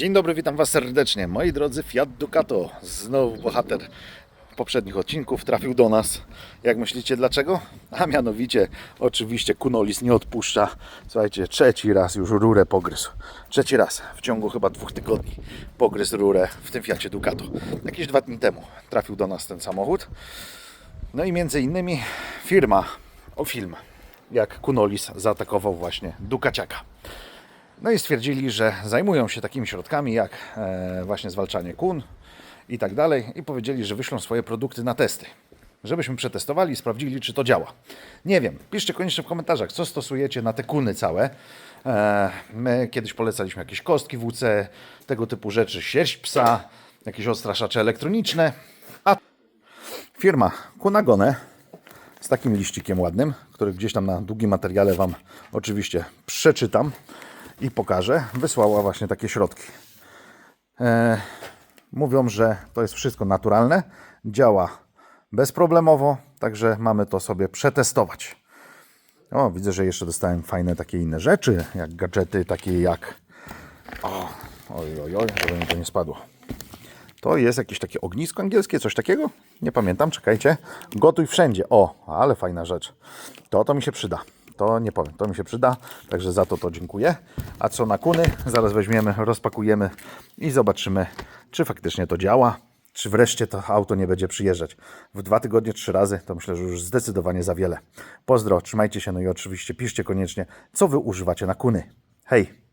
Dzień dobry, witam Was serdecznie. Moi drodzy, Fiat Ducato, znowu bohater poprzednich odcinków, trafił do nas. Jak myślicie dlaczego? A mianowicie, oczywiście Kunolis nie odpuszcza. Słuchajcie, trzeci raz już rurę pogryzł. Trzeci raz w ciągu chyba dwóch tygodni pogryzł rurę w tym Fiacie Ducato. Jakieś dwa dni temu trafił do nas ten samochód. No i między innymi firma, o film, jak Kunolis zaatakował właśnie Dukaciaka. No i stwierdzili, że zajmują się takimi środkami jak e, właśnie zwalczanie kun i tak dalej i powiedzieli, że wyślą swoje produkty na testy. Żebyśmy przetestowali i sprawdzili, czy to działa. Nie wiem, piszcie koniecznie w komentarzach, co stosujecie na te kuny całe. E, my kiedyś polecaliśmy jakieś kostki WC, tego typu rzeczy, sierść psa, jakieś odstraszacze elektroniczne. A firma Kunagone z takim liścikiem ładnym, który gdzieś tam na długim materiale Wam oczywiście przeczytam i pokażę, wysłała właśnie takie środki. E, mówią, że to jest wszystko naturalne, działa bezproblemowo, także mamy to sobie przetestować. O, widzę, że jeszcze dostałem fajne takie inne rzeczy, jak gadżety, takie jak... O, oj, oj, oj, żeby mi to nie spadło. To jest jakieś takie ognisko angielskie, coś takiego? Nie pamiętam, czekajcie. Gotuj wszędzie. O, ale fajna rzecz. To to mi się przyda. To nie powiem, to mi się przyda, także za to to dziękuję. A co na kuny? Zaraz weźmiemy, rozpakujemy i zobaczymy, czy faktycznie to działa, czy wreszcie to auto nie będzie przyjeżdżać. W dwa tygodnie trzy razy to myślę, że już zdecydowanie za wiele. Pozdro, trzymajcie się, no i oczywiście piszcie koniecznie, co wy używacie na kuny. Hej!